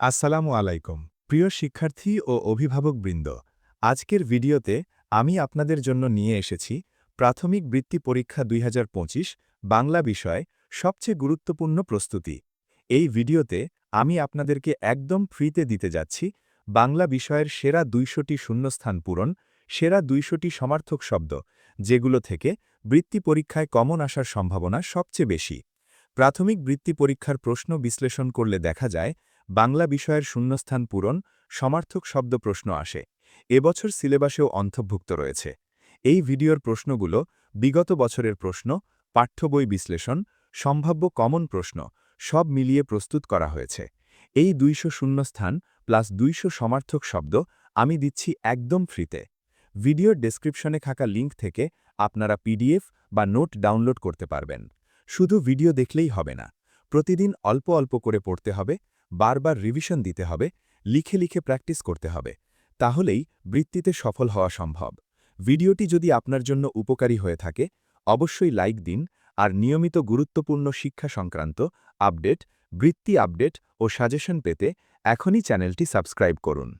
আসসালামু আলাইকুম, প্রিয় শিক্ষার্থী ও অভিভাবকবৃন্দ আজকের ভিডিওতে আমি আপনাদের জন্য নিয়ে এসেছি প্রাথমিক বৃত্তি পরীক্ষা দুই হাজার পঁচিশ বাংলা বিষয় সবচেয়ে গুরুত্বপূর্ণ প্রস্তুতি। এই ভিডিওতে আমি আপনাদেরকে একদম ফ্রিতে দিতে যাচ্ছি বাংলা বিষয়ের সেরা দুইশোটি শূন্যস্থান পূরণ, সেরা দুইশোটি সমার্থক শব্দ, যেগুলো থেকে বৃত্তি পরীক্ষায় কমন আসার সম্ভাবনা সবচেয়ে বেশি। প্রাথমিক বৃত্তি পরীক্ষার প্রশ্ন বিশ্লেষণ করলে দেখা যায় বাংলা বিষয়ের শূন্যস্থান পূরণ সমার্থক শব্দ প্রশ্ন আসে। এবছর সিলেবাসেও অন্তর্ভুক্ত রয়েছে। এই ভিডিওর প্রশ্নগুলো বিগত বছরের প্রশ্ন পাঠ্যবই বিশ্লেষণ, সম্ভাব্য কমন প্রশ্ন, সব মিলিয়ে প্রস্তুত করা হয়েছে। এই দুইশো শূন্যস্থান প্লাস দুইশো সমার্থক শব্দ আমি দিচ্ছি একদম ফ্রিতে। ভিডিওর ডেসক্রিপশনে থাকা লিঙ্ক থেকে আপনারা পিডিএফ বা নোট ডাউনলোড করতে পারবেন। শুধু ভিডিও দেখলেই হবে না। প্রতিদিন অল্প অল্প করে পড়তে হবে, বারবার রিভিশন দিতে হবে, লিখে লিখে প্র্যাকটিস করতে হবে। তাহলেই বৃত্তিতে সফল হওয়া সম্ভব। ভিডিওটি যদি আপনার জন্য উপকারী হয়ে থাকে, অবশ্যই লাইক দিন আর নিয়মিত গুরুত্বপূর্ণ শিক্ষা সংক্রান্ত আপডেট বৃত্তি আপডেট ও সাজেশন পেতে এখনই চ্যানেলটি সাবস্ক্রাইব করুন।